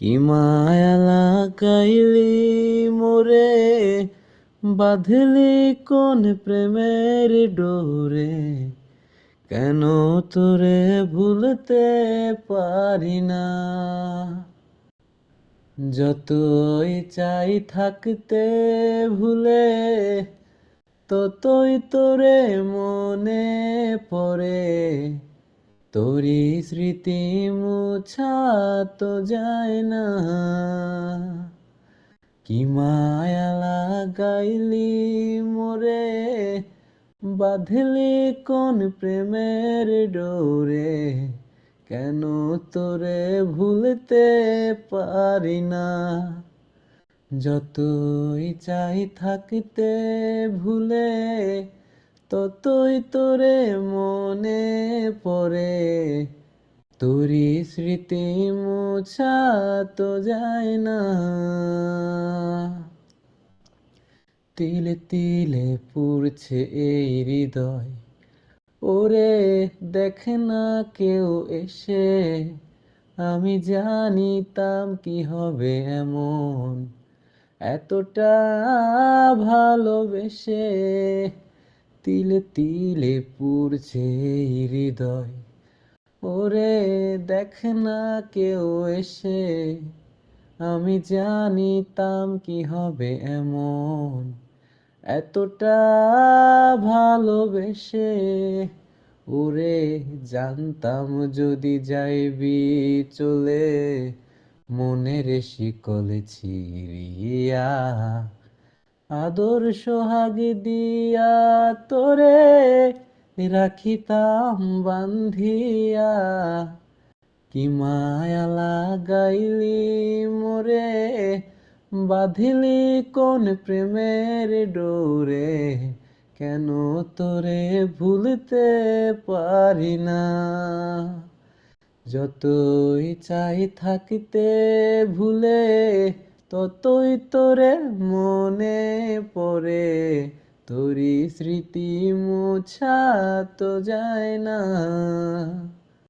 কি মায়া লাগাইলি মোরে, বাঁধলি কোন প্রেমের ডোরে? কেন তোরে ভুলতে পারি না? যতই চাই থাকতে ভুলে, ততই তোরে মনে পড়ে। তোরি স্মৃতি মুছা তো যায় না। কি মায়া লাগাইলি মোরে, বাঁধলি কোন প্রেমের ডোরে। কেন তোরে ভুলতে পারি না। যতই চাই থাকতে ভুলে ততই তোরে মনে পড়ে। তোরি স্মৃতি মোছা তো যায় না। তিলে তিলে পুড়ছে এই হৃদয়। ওরে দেখে না কেউ এসে। আমি জানিতাম কি হবে এমন। এতটা ভালোবেসে। তিলে তিলে এই হৃদয়। ওরে দেখ না কেউ এসে, আমি জানিতাম কি হবে এমন। এতটা ভালোবেসে ওরে জানতাম যদি যাইবি চলে, মনের শিকল ছিড়িয়া আদর সোহাগ দিয়া তোরে রাখিতাম বান্ধিয়া। কি মায়া লাগাইলি মোরে, বাঁধিলি কোন প্রেমের ডোরে? কেন তোরে ভুলতে পারি না? যতই চাই থাকিতে ভুলে, ততই তোরে মনে স্মৃতি মোছা তো যায় না।